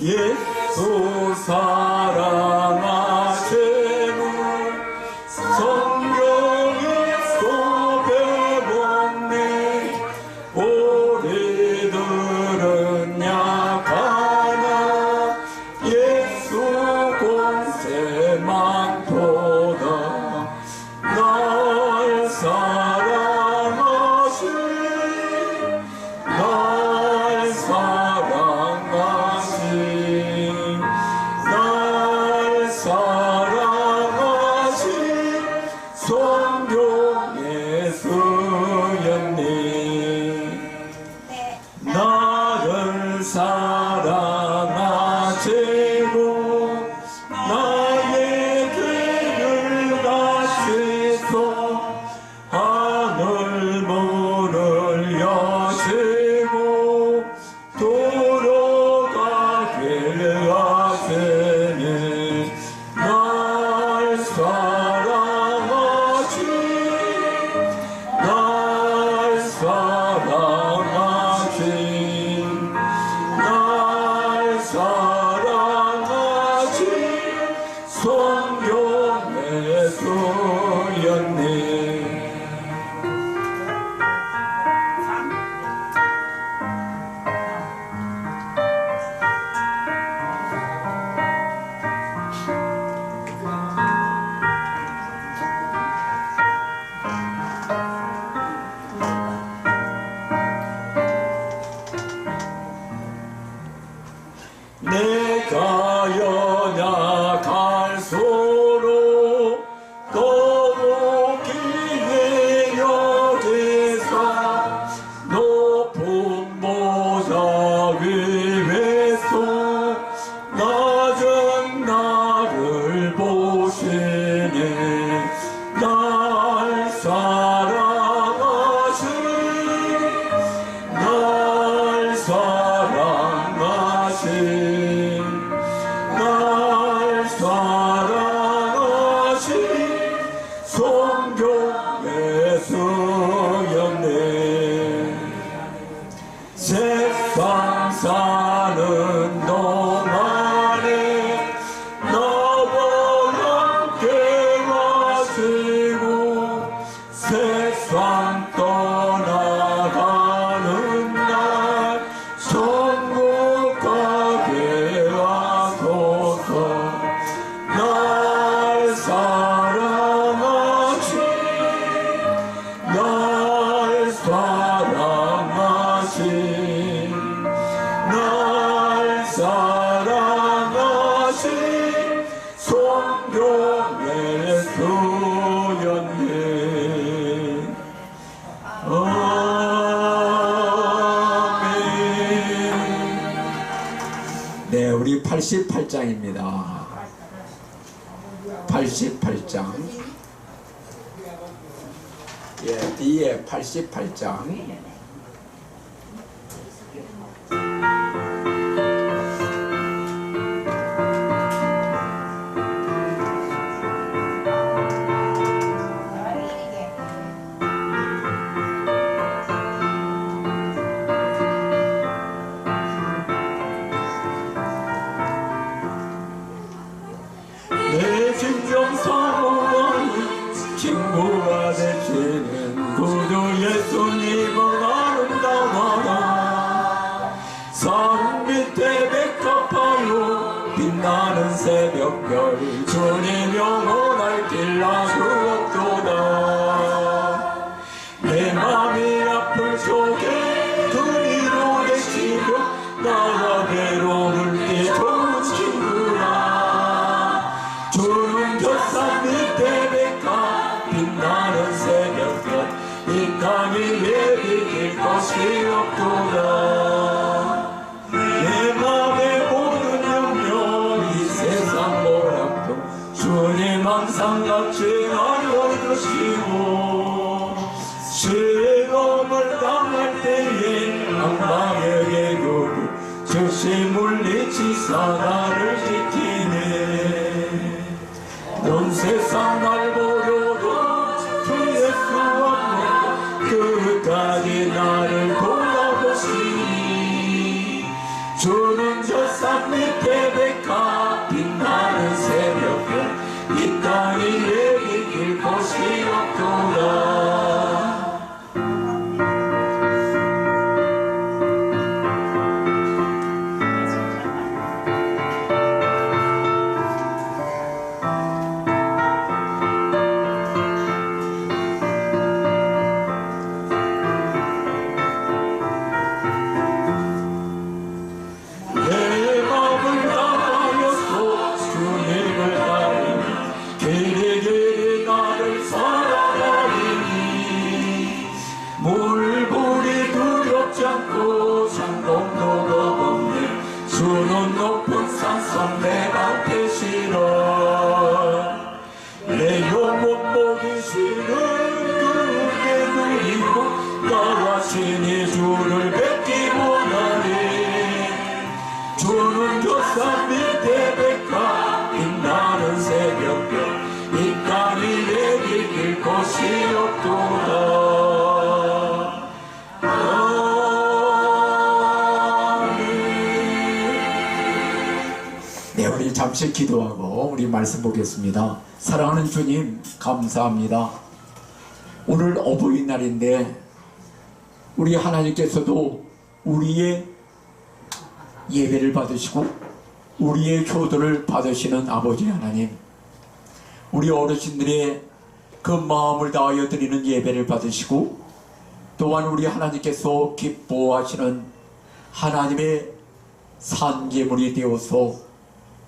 예수 사랑하 88장. 예, 뒤에 88장. 사 나를 지키네. 넌 세상 날 보여도 피할 수 없네. 끝까지 나를 돌아보시니 주는 저 산 밑에 백화 빛나는 새벽별 이 땅이 내리길 것이 없고 잠시 기도하고 우리 말씀 보겠습니다. 사랑하는 주님, 감사합니다. 오늘 어버이날인데 우리 하나님께서도 우리의 예배를 받으시고 우리의 효도를 받으시는 아버지 하나님, 우리 어르신들의 그 마음을 다하여 드리는 예배를 받으시고 또한 우리 하나님께서 기뻐하시는 하나님의 산재물이 되어서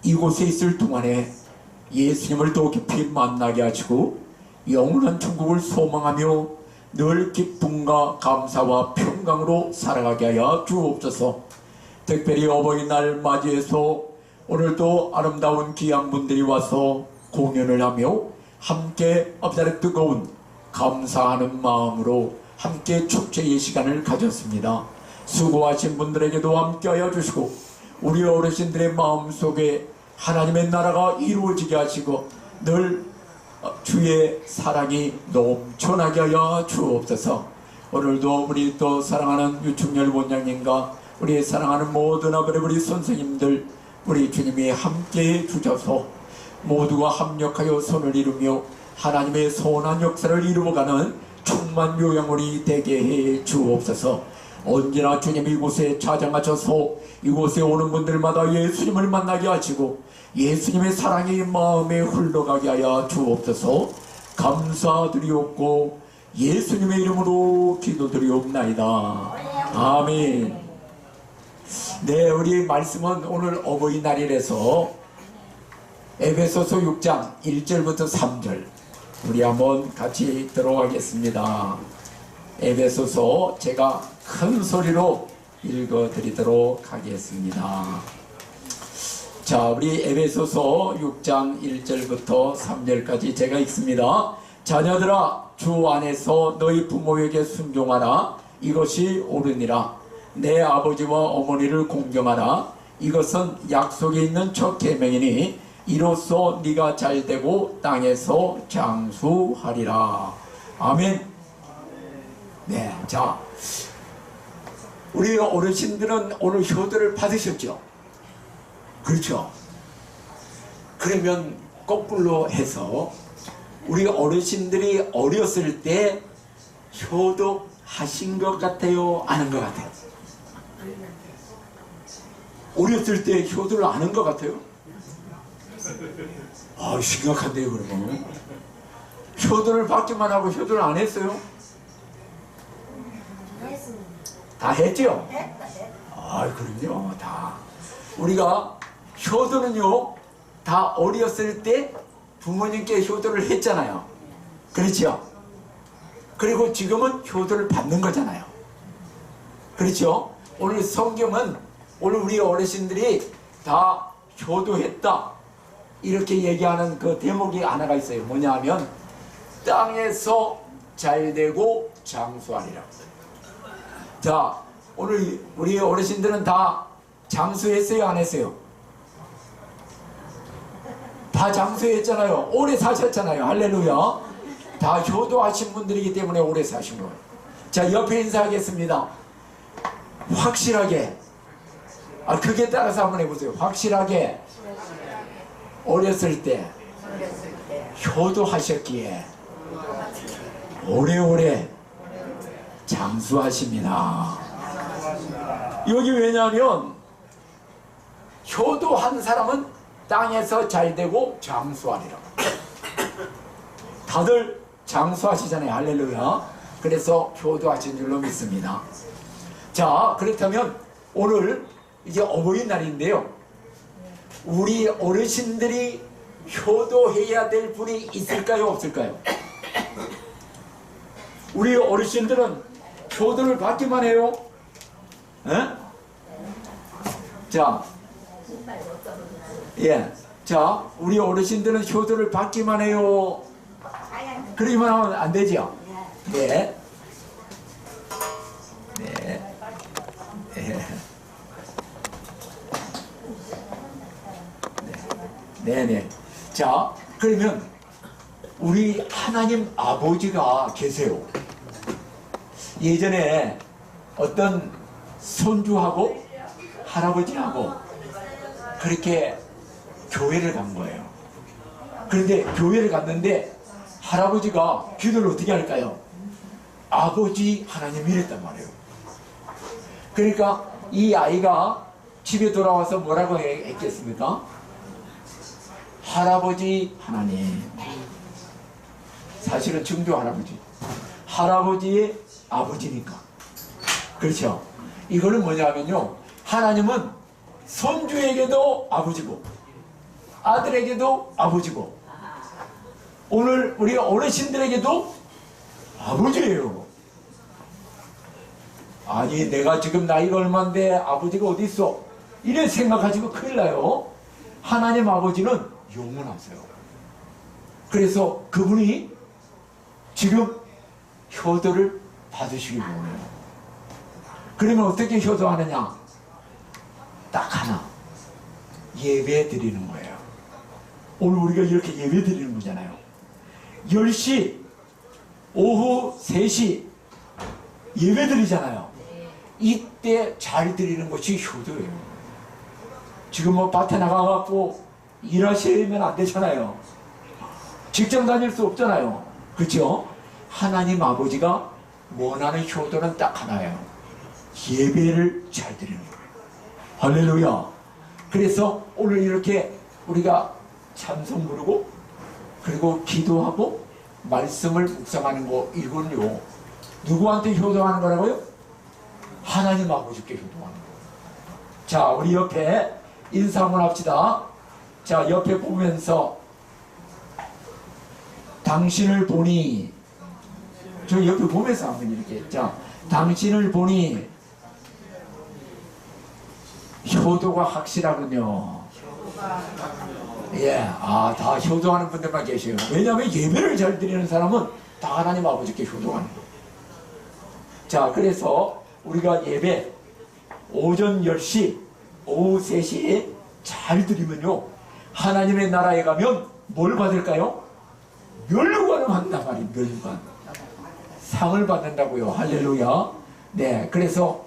이곳에 있을 동안에 예수님을 더 깊이 만나게 하시고 영원한 천국을 소망하며 늘 기쁨과 감사와 평강으로 살아가게 하여 주옵소서. 특별히 어버이날 맞이해서 오늘도 아름다운 귀한 분들이 와서 공연을 하며 함께 앞자리 뜨거운 감사하는 마음으로 함께 축제의 시간을 가졌습니다. 수고하신 분들에게도 함께하여 주시고 우리 어르신들의 마음속에 하나님의 나라가 이루어지게 하시고 늘 주의 사랑이 넘쳐나게 하여 주옵소서. 오늘도 우리 또 사랑하는 유충열 원장님과 우리 사랑하는 모든 아버지 우리 선생님들 우리 주님이 함께해 주셔서 모두가 합력하여 손을 이루며 하나님의 선한 역사를 이루어가는 충만 요양원이 되게 해 주옵소서 언제나 주님 이곳에 찾아가셔서 이곳에 오는 분들마다 예수님을 만나게 하시고 예수님의 사랑이 마음에 흘러가게 하여 주옵소서. 감사드리옵고 예수님의 이름으로 기도드리옵나이다. 아멘. 네 우리 말씀은 오늘 어버이날이라서 에베소서 6장 1절부터 3절. 우리 한번 같이 들어가겠습니다. 에베소서 제가 큰 소리로 읽어 드리도록 하겠습니다. 자, 우리 에베소서 6장 1절부터 3절까지 제가 읽습니다. 자녀들아, 주 안에서 너희 부모에게 순종하라. 이것이 옳으니라. 내 아버지와 어머니를 공경하라. 이것은 약속이 있는 첫 계명이니 이로써 네가 잘되고 땅에서 장수하리라. 아멘. 네, 자, 우리 어르신들은 오늘 효도를 받으셨죠? 그렇죠? 그러면 거꾸로 해서 우리 어르신들이 어렸을 때 효도 하신 것 같아요? 아는 것 같아요? 어렸을 때 효도를 아는 것 같아요? 아, 심각한데요, 그러면. 효도를 받기만 하고 효도를 안 했어요? 다 했죠? 아, 그럼요, 다. 우리가 효도는요, 다 어렸을 때 부모님께 효도를 했잖아요. 그렇죠? 그리고 지금은 효도를 받는 거잖아요. 그렇죠? 오늘 성경은 오늘 우리 어르신들이 다 효도했다. 이렇게 얘기하는 그 대목이 하나가 있어요. 뭐냐 하면 땅에서 잘 되고 장수하리라. 자, 오늘 우리 어르신들은 다 장수했어요, 안 했어요? 다 장수했잖아요. 오래 사셨잖아요. 할렐루야. 다 효도하신 분들이기 때문에 오래 사신 거예요. 자, 옆에 인사하겠습니다. 확실하게 아, 그게 따라서 한번 해보세요. 확실하게 어렸을 때 효도하셨기에 오래오래 장수하십니다. 여기 왜냐하면 효도한 사람은 땅에서 잘 되고 장수하리라. 다들 장수하시잖아요. 할렐루야. 그래서 효도하신 줄로 믿습니다. 자, 그렇다면 오늘 이제 어버이날인데요. 우리 어르신들이 효도해야 될 분이 있을까요? 없을까요? 우리 어르신들은 효도를 받기만 해요. 에? 자, 예. 자, 우리 어르신들은 효도를 받기만 해요. 그러기만 하면 안 되죠? 네. 네. 네. 네네. 자, 그러면 우리 하나님 아버지가 계세요. 예전에 어떤 손주하고 할아버지하고 그렇게 교회를 간 거예요. 그런데 교회를 갔는데 할아버지가 기도를 어떻게 할까요? 아버지 하나님 이랬단 말이에요. 그러니까 이 아이가 집에 돌아와서 뭐라고 해- 했겠습니까? 할아버지 하나님. 사실은 증조 할아버지. 할아버지의 아버지니까. 그렇죠. 이거는 뭐냐면요. 하나님은 손주에게도 아버지고, 아들에게도 아버지고, 오늘 우리 어르신들에게도 아버지예요. 아니, 내가 지금 나이가 얼만데 아버지가 어디 있어? 이래 생각하시면 큰일 나요. 하나님 아버지는 영원하세요. 그래서 그분이 지금 효도를 받으시기 원해요. 그러면 어떻게 효도하느냐? 딱 하나. 예배 드리는 거예요. 오늘 우리가 이렇게 예배 드리는 거잖아요. 10시, 오후 3시 예배 드리잖아요. 이때 잘 드리는 것이 효도예요. 지금 뭐 밭에 나가갖고 일하시면 안 되잖아요. 직장 다닐 수 없잖아요. 그렇죠? 하나님 아버지가 원하는 효도는 딱 하나예요. 예배를 잘 드리는 거예요. 할렐루야. 그래서 오늘 이렇게 우리가 찬송 부르고 그리고 기도하고 말씀을 묵상하는 거 이건요. 누구한테 효도하는 거라고요? 하나님 아버지께 효도하는 거예요. 자, 우리 옆에 인사 한번 합시다. 자, 옆에 보면서 당신을 보니 저 옆에 보면서 한번 이렇게 자, 당신을 보니 효도가 확실하군요. 예, 아, 다 효도하는 분들만 계세요. 왜냐하면 예배를 잘 드리는 사람은 다 하나님 아버지께 효도하는 거예요. 자, 그래서 우리가 예배 오전 10시, 오후 3시에 잘 드리면요. 하나님의 나라에 가면 뭘 받을까요? 멸류관을 받는단 말이에요, 멸류관. 상을 받는다고요. 할렐루야. 네, 그래서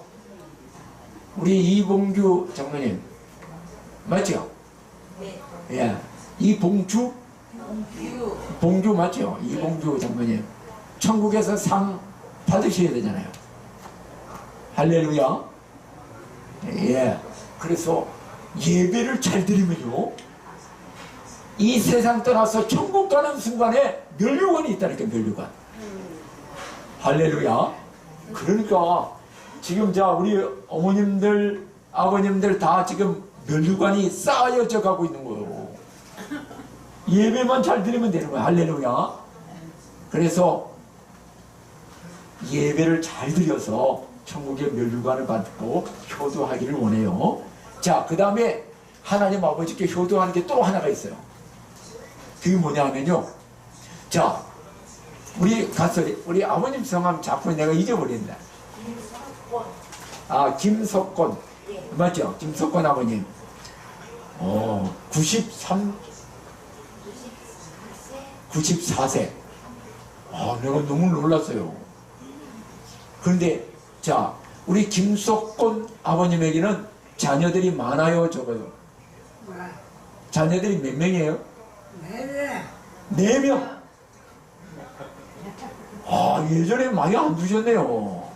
우리 이봉주 장로님, 맞죠? 네. 예. 이봉주? 유 봉주 맞죠? 이봉주 장로님. 천국에서 상 받으셔야 되잖아요. 할렐루야. 예. 그래서 예배를 잘 드리면요. 이 세상 떠나서 천국 가는 순간에 멸류관이 있다니까, 멸류관. 할렐루야. 그러니까 지금 자, 우리 어머님들, 아버님들 다 지금 멸류관이 쌓여져 가고 있는 거예요. 예배만 잘 드리면 되는 거야. 할렐루야. 그래서 예배를 잘 드려서 천국의 멸류관을 받고 효도하기를 원해요. 자, 그 다음에 하나님 아버지께 효도하는 게 또 하나가 있어요. 그게 뭐냐면요. 자, 우리 가서 우리 아버님 성함 자꾸 내가 잊어버린다. 아, 김석권. 맞죠? 김석권 아버님. 어, 93, 94세. 아, 내가 너무 놀랐어요. 그런데, 자, 우리 김석권 아버님에게는 자녀들이 많아요, 적어요? 자녀들이 몇 명이에요? 네 명. 아, 예전에 많이 안 두셨네요.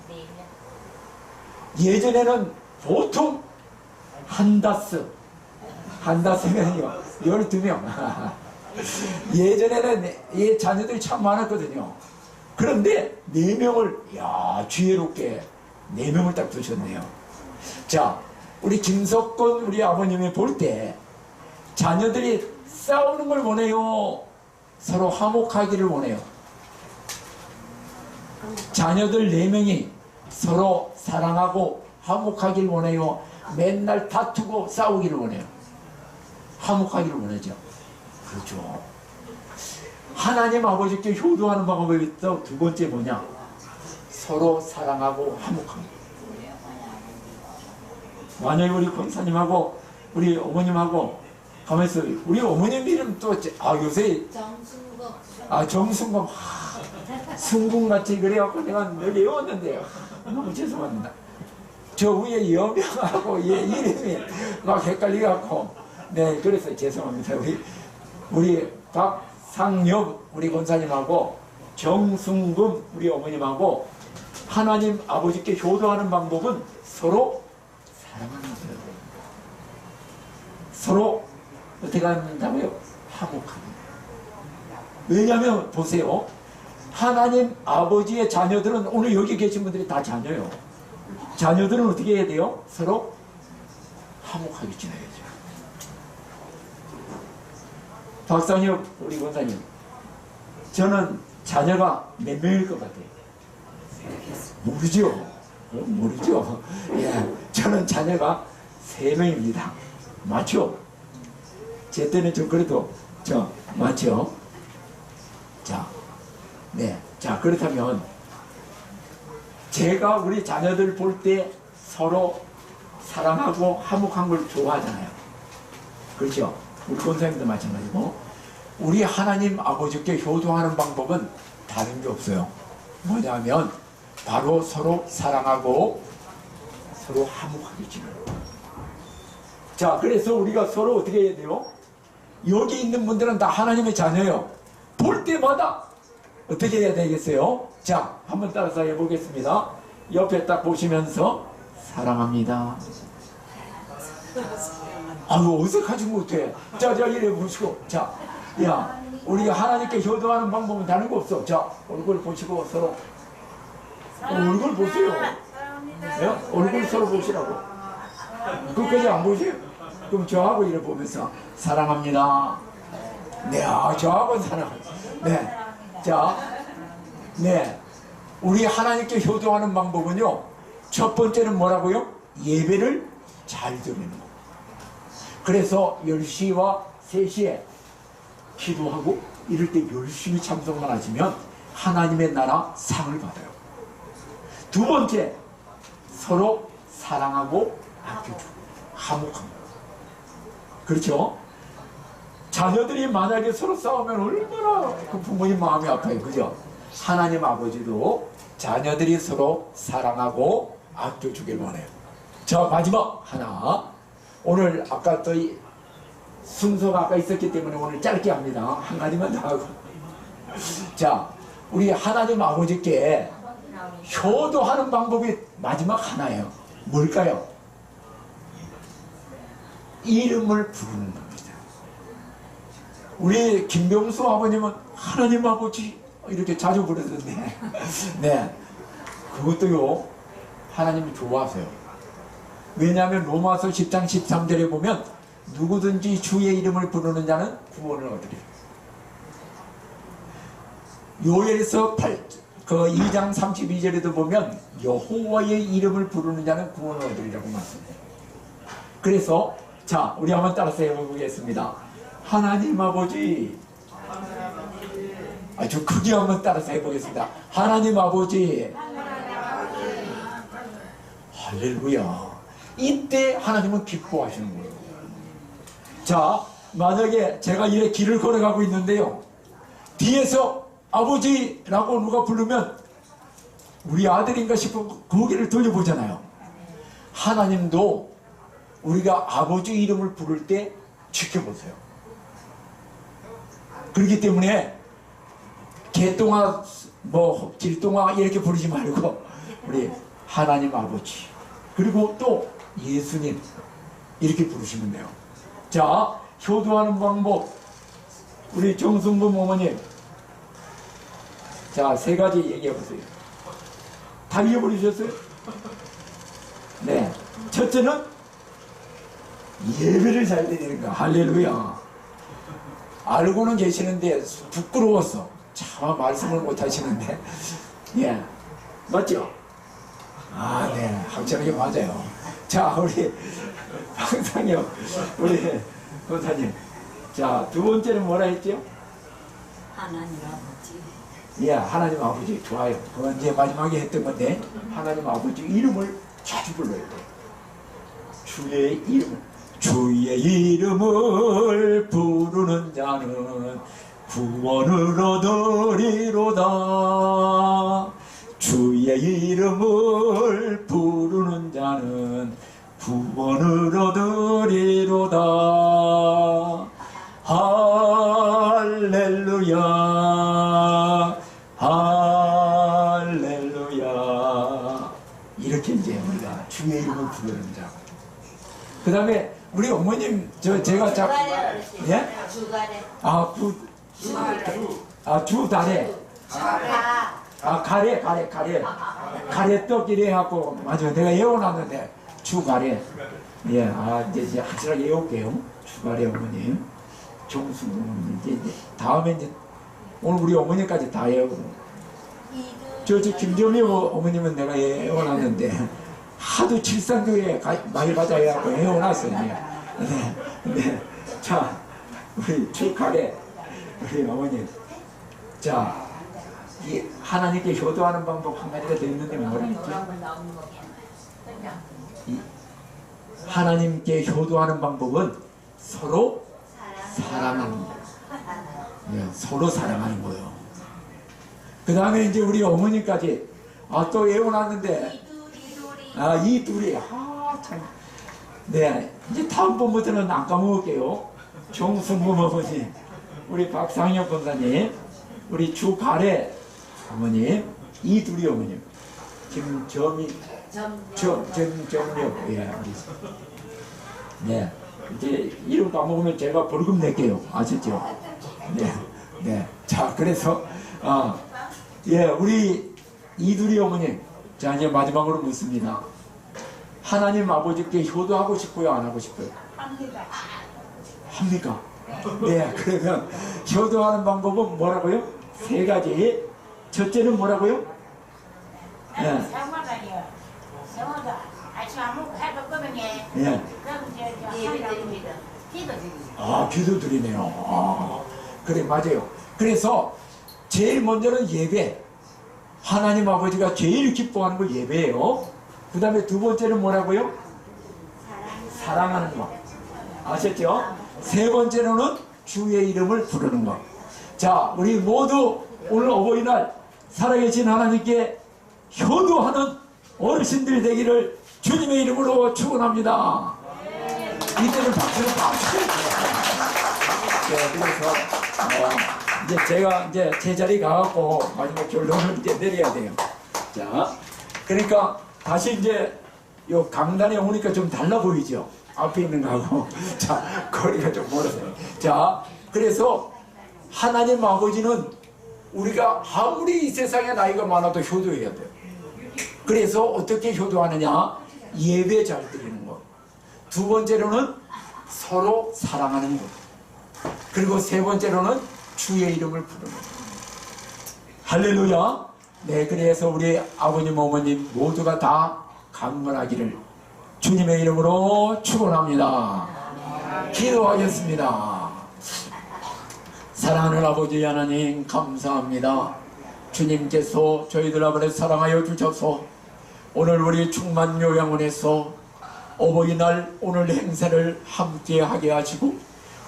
예전에는 보통 한 다스, 한 다스면요, 12명. 예전에는 이 자녀들이 참 많았거든요. 그런데 네 명을 야, 지혜롭게 네 명을 딱 두셨네요. 자, 우리 김석권 우리 아버님이 볼 때 자녀들이 싸우는 걸 원해요. 서로 화목하기를 원해요. 자녀들 네명이 서로 사랑하고 화목하기를 원해요. 맨날 다투고 싸우기를 원해요. 화목하기를 원하죠. 그렇죠. 하나님 아버지께 효도하는 방법이 있어. 두 번째 뭐냐? 서로 사랑하고 화목합니다. 만약에 우리 권사님하고 우리 어머님하고 가면서 우리 어머님 이름 또 아 요새 정순국 아 정순금 하, 순궁같이 그래갖고 내가 늘 외웠는데요. 너무 죄송합니다. 저 위에 여명하고 얘 이름이 막 헷갈려갖고. 네 그래서 죄송합니다. 우리 우리 박상엽 우리 권사님하고 정순금 우리 어머님하고 하나님 아버지께 효도하는 방법은 서로 사랑하는 거예요. 서로 어떻게 한다고요? 화목합니다 왜냐하면 보세요. 하나님 아버지의 자녀들은 오늘 여기 계신 분들이 다 자녀요. 자녀들은 어떻게 해야 돼요? 서로 화목하게 지내야죠. 박상엽 우리 권사님, 저는 자녀가 몇 명일 것 같아요? 모르죠. 어, 모르죠. 예, 저는 자녀가 세 명입니다. 맞죠? 제 때는 좀 그래도 저 맞죠? 자, 네. 자, 그렇다면 제가 우리 자녀들 볼 때 서로 사랑하고 화목한 걸 좋아하잖아요. 그렇죠? 우리 권사님도 마찬가지고 우리 하나님 아버지께 효도하는 방법은 다른 게 없어요. 뭐냐면 바로 서로 사랑하고 서로 화목하게 지내는. 자, 그래서 우리가 서로 어떻게 해야 돼요? 여기 있는 분들은 다 하나님의 자녀예요. 볼 때마다 어떻게 해야 되겠어요? 자, 한번 따라서 해보겠습니다. 옆에 딱 보시면서 사랑합니다. 아유 어색하지 못해. 자, 자 이래 보시고, 자, 야, 우리가 하나님께 효도하는 방법은 다른 거 없어. 자, 얼굴 보시고 서로 어, 얼굴 보세요. 예? 얼굴 서로 보시라고. 끝까지 안 보세요? 그럼 저하고 이래 보면서 사랑합니다. 네, 아, 저하고 사랑. 네, 자, 네, 우리 하나님께 효도하는 방법은요. 첫 번째는 뭐라고요? 예배를 잘 드리는 거. 그래서 10시와 3시에 기도하고 이럴 때 열심히 참석만 하시면 하나님의 나라 상을 받아요. 두 번째, 서로 사랑하고 아껴주고 화목합니다. 그렇죠? 자녀들이 만약에 서로 싸우면 얼마나 그 부모님 마음이 아파요. 그죠? 하나님 아버지도 자녀들이 서로 사랑하고 아껴주길 원해요. 자, 마지막 하나. 오늘 아까 또이 순서가 아까 있었기 때문에 오늘 짧게 합니다. 한 가지만 더 하고. 자, 우리 하나님 아버지께 효도하는 방법이 마지막 하나예요. 뭘까요? 이름을 부르는 겁니다. 우리 김병수 아버님은 하나님 아버지 이렇게 자주 부르던데, 네, 그것도요 하나님이 좋아하세요. 왜냐하면 로마서 10장 13절에 보면 누구든지 주의 이름을 부르는 자는 구원을 얻으리라. 요엘에서 8, 그 2장 32절에도 보면 여호와의 이름을 부르는 자는 구원을 얻으리라고 말씀해요. 그래서 자 우리 한번 따라서 해보겠습니다. 하나님 아버지 아주 크게 한번 따라서 해보겠습니다. 하나님 아버지 할렐루야 이때 하나님은 기뻐하시는 거예요. 자 만약에 제가 이래 길을 걸어가고 있는데요. 뒤에서 아버지라고 누가 부르면 우리 아들인가 싶어 고개를 돌려보잖아요. 하나님도 우리가 아버지 이름을 부를 때 지켜보세요. 그렇기 때문에 개똥아 뭐 길동아 이렇게 부르지 말고 우리 하나님 아버지 그리고 또 예수님 이렇게 부르시면 돼요. 자 효도하는 방법 우리 정순부 어머님 자세 가지 얘기해 보세요. 다 잊어버리셨어요? 네. 첫째는 예배를 잘 드리는 거. 할렐루야. 알고는 계시는데 부끄러웠어. 참 말씀을 못 하시는데. 예. 맞죠? 아, 네. 확실하게 맞아요. 자, 우리 황상영, 우리 권사님. 자, 두 번째는 뭐라 했죠? 하나님 아버지. 예, 하나님 아버지 좋아요. 그건 이제 마지막에 했던 건데 하나님 아버지 이름을 자주 불러야 돼. 주의 이름, 주의 이름을 부르는 자는 구원을 얻으리로다. 주의 이름을 부르는 자는 구원을 얻으리로다. 할렐루야 할렐루야 이렇게 이제 우리가 주의 이름을 부르는 자. 그 다음에 우리 어머님 저 제가 자꾸 예? 주가래. 아구 아주 달에. 가. 아 가래 가래 가래. 가래 떡 이래 하고 맞아. 내가 예원하는데 주 가래. 예 아 이제 이제 확실하게 외울게요. 주 가래 어머님. 정수 어머님. 이제, 이제 다음에 이제 오늘 우리 어머니까지 다 외우고. 저, 저 김정미 어- 어머님은 내가 예원하는데 하도 가, 많이 가자 해갖고 예원했어요 네, 네. 자 우리 주 가래 우리 어머님 자 이 하나님께 효도하는 방법 한 가지가 더 있는데? 이 하나님께 효도하는 방법은 서로 사랑하는 거예요. 예, 서로 사랑하는 거예요. 그 다음에 이제 우리 어머니까지 아또 예언하는데 아 이 둘이 아 참 네 이제 다음번부터는 안 까먹을게요. 정승부 어머니 우리 박상혁 권사님 우리 주가래 어머님 이 둘이 어머님 김점이 저, 정정력, 예, 우리. 네. 이제 이름 까먹으면 제가 벌금 낼게요. 아셨죠? 네. 네. 자, 그래서, 어, 예, 우리 이두리 어머님. 자, 이제 마지막으로 묻습니다. 하나님 아버지께 효도하고 싶어요? 안 하고 싶어요? 합니까? 네, 그러면 효도하는 방법은 뭐라고요? 세 가지. 첫째는 뭐라고요? 네. 끄면 예. 예. 그럼 이제 저 예배드립니다. 기도 드립니다. 아, 기도 드리네요. 아, 그래, 맞아요. 그래서 제일 먼저는 예배. 하나님 아버지가 제일 기뻐하는 거 예배예요. 그 다음에 두 번째는 뭐라고요? 사랑하는 거. 아셨죠? 세 번째로는 주의 이름을 부르는 거. 자, 우리 모두 오늘 어버이날 살아계신 하나님께 효도하는 어르신들 되기를 주님의 이름으로 축원합니다. 이때는 박수를 박수. 네, 그래서 어, 이제 제가 이제 제자리 가갖고 마지막 결론을 이제 내려야 돼요. 자, 그러니까 다시 이제 요 강단에 오니까 좀 달라 보이죠. 앞에 있는 거하고 자 거리가 좀 멀어요. 자, 그래서 하나님 아버지는 우리가 아무리 이 세상에 나이가 많아도 효도해야 돼요. 그래서 어떻게 효도하느냐? 예배 잘 드리는 것. 두 번째로는 서로 사랑하는 것. 그리고 세 번째로는 주의 이름을 부르는 것. 할렐루야. 네, 그래서 우리 아버님, 어머님 모두가 다 강건하기를 주님의 이름으로 축원합니다. 기도하겠습니다. 사랑하는 아버지 하나님 감사합니다. 주님께서 저희들 아버지 사랑하여 주셔서 오늘 우리 충만 요양원에서 어버이날 오늘 행사를 함께 하게 하시고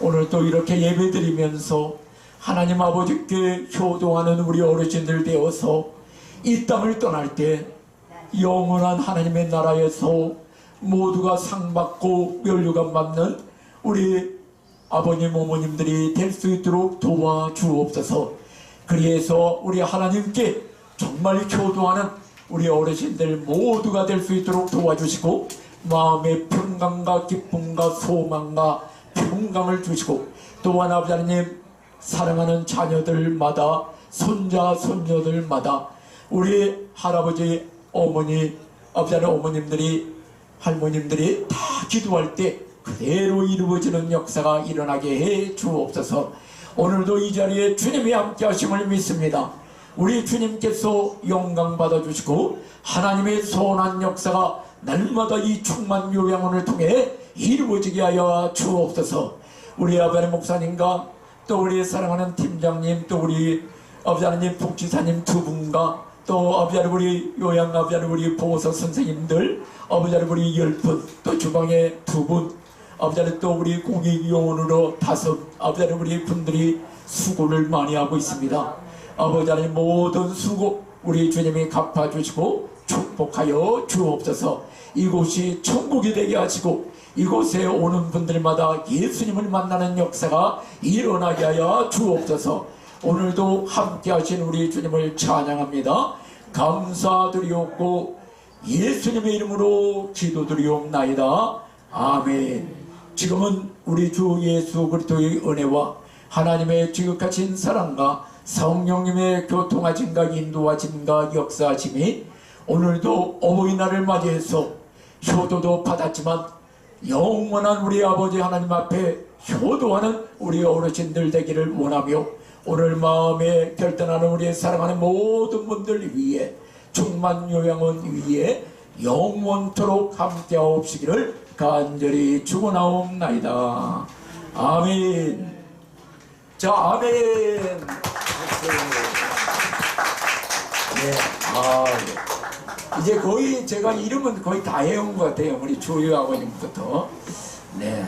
오늘 또 이렇게 예배드리면서 하나님 아버지께 효도하는 우리 어르신들 되어서 이 땅을 떠날 때 영원한 하나님의 나라에서 모두가 상 받고 멸류관 받는 우리 아버님 어머님들이 될 수 있도록 도와주옵소서. 그래서 우리 하나님께 정말 효도하는 우리 어르신들 모두가 될 수 있도록 도와주시고 마음의 평강과 기쁨과 소망과 평강을 주시고 또한 아버지 하나님 사랑하는 자녀들마다 손자 손녀들마다 우리 할아버지 어머니 아버지 어머님들이 할머님들이 다 기도할 때 그대로 이루어지는 역사가 일어나게 해 주옵소서. 오늘도 이 자리에 주님이 함께 하심을 믿습니다. 우리 주님께서 영광 받아주시고 하나님의 선한 역사가 날마다 이 충만 요양원을 통해 이루어지게 하여 주옵소서. 우리 아버지 목사님과 또 우리 사랑하는 팀장님 또 우리 하나님 복지사님 두 분과 또 하나님 우리 요양 하나님 우리 보호사 선생님들 하나님 우리 열 분 또 주방에 두 분 아버지 하나님 또 우리 공익요원으로 다섯 하나님 우리 분들이 수고를 많이 하고 있습니다. 아버지 하나님 모든 수고 우리 주님이 갚아주시고 축복하여 주옵소서. 이곳이 천국이 되게 하시고 이곳에 오는 분들마다 예수님을 만나는 역사가 일어나게 하여 주옵소서. 오늘도 함께 하신 우리 주님을 찬양합니다. 감사드리옵고 예수님의 이름으로 기도드리옵나이다. 아멘. 지금은 우리 주 예수 그리스도의 은혜와 하나님의 지극하신 사랑과 성령님의 교통하심과 인도하심과 역사하심이 오늘도 어버이날을 맞이해서 효도도 받았지만 영원한 우리 아버지 하나님 앞에 효도하는 우리 어르신들 되기를 원하며 오늘 마음에 결단하는 우리 사랑하는 모든 분들 위해 충만 요양원 위에 영원토록 함께하옵시기를 간절히 축원하옵나이다. 아멘. 자, 아멘. 네, 아, 예. 이제 거의 제가 이름은 거의 다 해온 것 같아요. 우리 주요 아버님부터. 네.